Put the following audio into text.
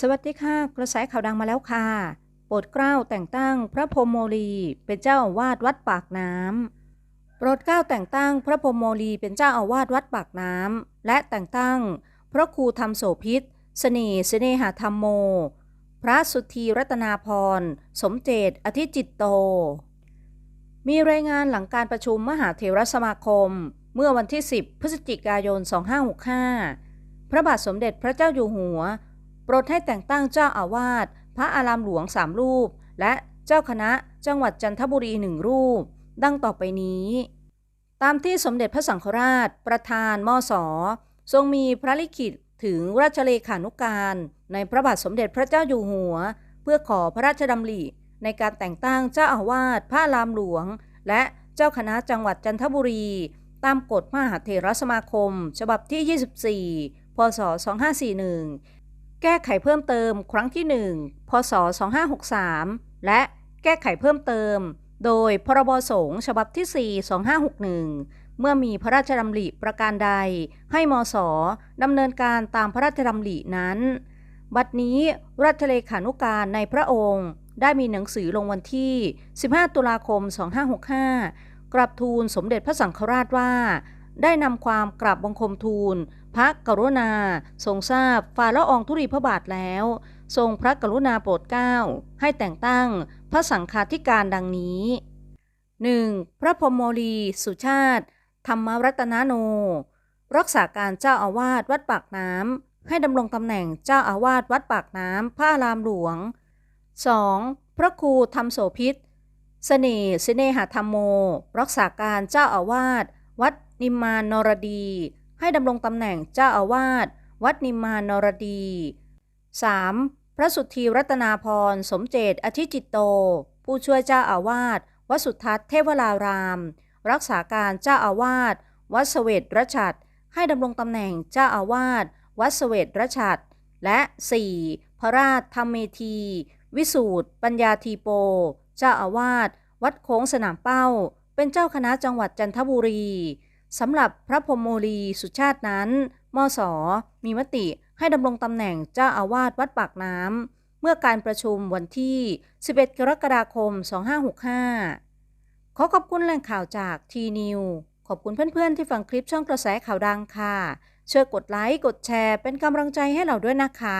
สวัสดีค่ะ กระแสข่าวดังมาแล้วค่ะ โปรดเกล้าแต่งตั้งพระพรหมโมลีเป็นเจ้าอาวาสวัดปากน้ำโปรดเกล้าแต่งตั้งพระพรหมโมลีเป็นเจ้าอาวาสวัดปากน้ำและแต่งตั้ง พระครูธรรมโสพิษเสน่ห์เสน่หธรรมโม พระสุธีรัตนาพร สมเจตอธิจิตโต มีรายงานหลังการประชุมมหาเถรสมาคม เมื่อวันที่ 10 พฤศจิกายน 2565 พระบาทสมเด็จพระเจ้าอยู่หัว โปรดให้แต่งตั้งเจ้าอาวาส พระอารามหลวงสามรูป และเจ้าคณะจังหวัดจันทบุรีหนึ่งรูป ดังต่อไปนี้ ตามที่สมเด็จพระสังฆราช ประธานมศทรงมีพระลิขิตถึงราชเลขานุการ ในพระบาทสมเด็จพระเจ้าอยู่หัว เพื่อขอพระราชดำริในการแต่งตั้งเจ้าอาวาสพระอารามหลวง และเจ้าคณะจังหวัดจันทบุรี ตามกฎมหาเถรสมาคม ฉบับที่ 24 พศ 2541 ก้ไขเพิ่มเติมครั้งที่ 1 พศ 2563 และแก้ไขเพิ่มเติม โดยพรบสงฆ์ฉบับที่ 4 2561 เมื่อมีพระราชดำริประการใด ให้มศดำเนินการตามพระราชดำรินั้น บัดนี้รัชเลขานุการในพระองค์ได้มีหนังสือลงวันที่ 15 ตุลาคม 2565 กราบทูลสมเด็จพระสังฆราชว่า ได้นำความกราบบังคมทูล พระกรุณา ทรงทราบฝ่าละอองธุรีพระบาทแล้ว ทรงพระกรุณาโปรดเกล้า ให้แต่งตั้งพระสังฆาธิการดังนี้ 1. พระพรหมโมลีสุชาติ ธรรมรัตนโน รักษาการเจ้าอาวาสวัดปากน้ำให้ดำรงตำแหน่งเจ้าอาวาสวัดปากน้ำพระอารามหลวง 2. พระครูธรรมโสพิษเสน่ห์เสน่หธรรมโม รักษาการเจ้าอาวาสวัดนิมมานนรดี ให้ดำรงตำแหน่งเจ้าอาวาสวัดนิมมานนรดี 3. พระสุธีรัตนาพร สมเจตอธิจิตโต ผู้ช่วยเจ้าอาวาสวัดสุทัศน์เทวราราม รักษาการเจ้าอาวาสวัดเสวตรชัดให้ดำรงตำแหน่งเจ้าอาวาสวัดเสวตรชัดและ 4. พระราชธรรมเมธี วิสูตร ปัญญาทีโป เจ้าอาวาสวัดโค้งสนามเป้า เป็นเจ้าคณะจังหวัดจันทบุรี สำหรับพระพรหมโมลีสุชาตินั้นมศมีมติให้ดำรงตำแหน่งเจ้าอาวาสวัดปากน้ำเมื่อการประชุมวันที่ 11 กรกฎาคม 2565 ขอขอบคุณแหล่งข่าวจากทีนิวขอบคุณเพื่อนๆที่ฟังคลิปช่องกระแสข่าวดังค่ะ ช่วยกดไลค์ กดแชร์เป็นกำลังใจให้เราด้วยนะคะ